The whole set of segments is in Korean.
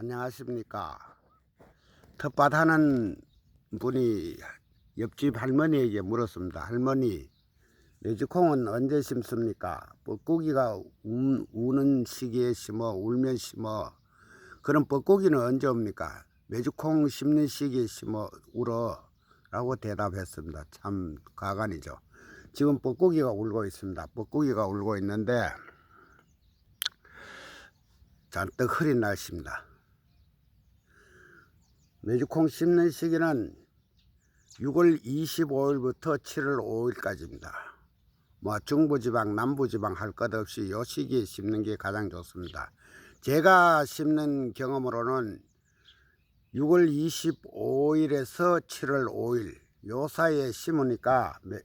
안녕하십니까. 텃밭 하는 분이 옆집 할머니에게 물었습니다. 할머니, 매주콩은 언제 심습니까? 뻐꾸기가 우, 우는 시기에 심어, 울면 심어. 그럼 뻐꾸기는 언제 옵니까? 매주콩 심는 시기에 심어, 울어. 라고 대답했습니다. 참 가관이죠. 지금 뻐꾸기가 울고 있습니다. 뻐꾸기가 울고 있는데, 잔뜩 흐린 날씨입니다. 메주콩 심는 시기는 6월 25일부터 7월 5일까지입니다. 뭐 중부지방, 남부지방 할 것 없이 요 시기에 심는 게 가장 좋습니다. 제가 심는 경험으로는 6월 25일에서 7월 5일 요 사이에 심으니까 매-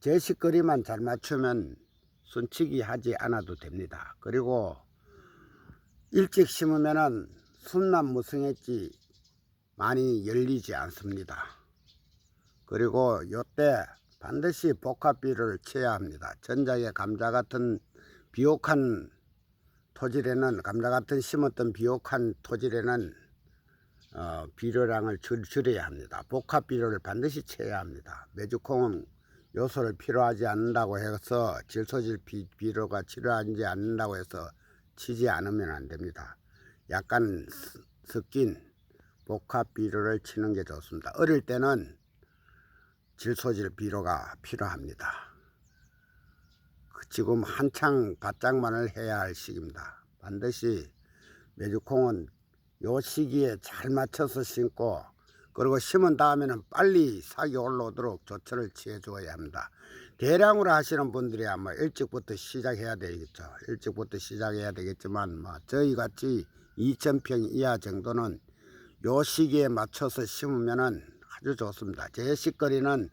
제식거리만 잘 맞추면 순치기 하지 않아도 됩니다. 그리고 일찍 심으면은 순남 무성했지 많이 열리지 않습니다. 그리고 요때 반드시 복합비를 쳐야 합니다. 전작의 감자 같은 비옥한 토질에는 감자 같은 심었던 비옥한 토질에는 어, 비료량을 줄, 줄여야 합니다. 복합 비료를 반드시 쳐야 합니다. 메주콩은 요소를 필요하지 않는다고 해서 질소질 비, 비료가 필요하지 않는다고 해서 치지 않으면 안 됩니다. 약간 스- 섞인 복합 비료를 치는 게 좋습니다. 어릴 때는 질소질 비료가 필요합니다. 그 지금 한창 바짝만을 해야 할 시기입니다. 반드시 메주콩은 요 시기에 잘 맞춰서 심고 그리고 심은 다음에는 빨리 싹이 올라오도록 조처를 취해 주어야 합니다. 대량으로 하시는 분들이 아마 일찍부터 시작해야 되겠죠. 일찍부터 시작해야 되겠지만 뭐 저희 같이 2,000평 이하 정도는 요 시기에 맞춰서 심으면은 아주 좋습니다. 제 식거리는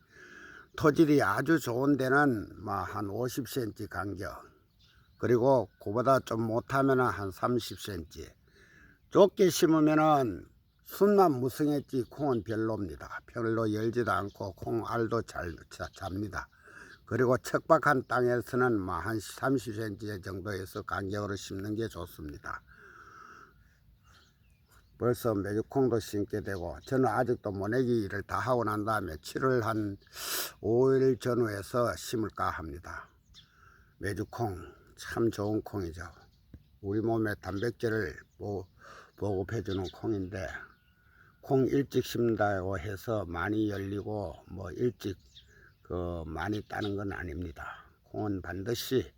토질이 아주 좋은 데는 뭐한 50cm 간격 그리고 그보다 좀 못하면은 한 30cm 좁게 심으면은 순만 무성했지 콩은 별로입니다. 별로 열지도 않고 콩 알도 잘 자- 잡니다. 그리고 척박한 땅에서는 뭐한 30cm 정도에서 간격으로 심는 게 좋습니다. 벌써 메주콩도 심게 되고 저는 아직도 모내기 일을 다 하고 난 다음에 7월 한 5일 전후에서 심을까 합니다. 메주콩 참 좋은 콩이죠. 우리 몸에 단백질을 보, 보급해주는 콩인데 콩 일찍 심는다고 해서 많이 열리고 뭐 일찍 그 많이 따는 건 아닙니다. 콩은 반드시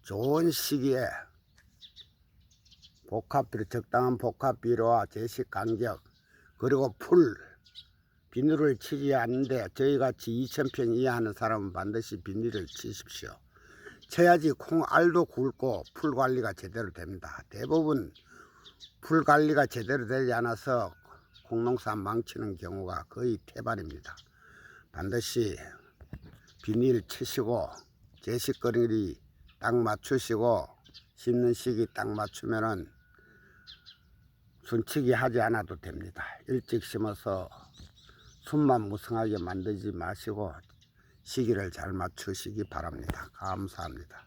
좋은 시기에 복합비료 적당한 복합비료와 제식 간격 그리고 풀 비닐을 치지 않는데 저희같이 2,000평 이하 하는 사람은 반드시 비닐을 치십시오. 쳐야지 콩 알도 굵고 풀 관리가 제대로 됩니다. 대부분 풀 관리가 제대로 되지 않아서 콩농사 망치는 경우가 거의 태반입니다. 반드시 비닐 치시고 제식거리 딱 맞추시고 심는 시기 딱 맞추면은 순치기 하지 않아도 됩니다. 일찍 심어서 숨만 무성하게 만들지 마시고 시기를 잘 맞추시기 바랍니다. 감사합니다.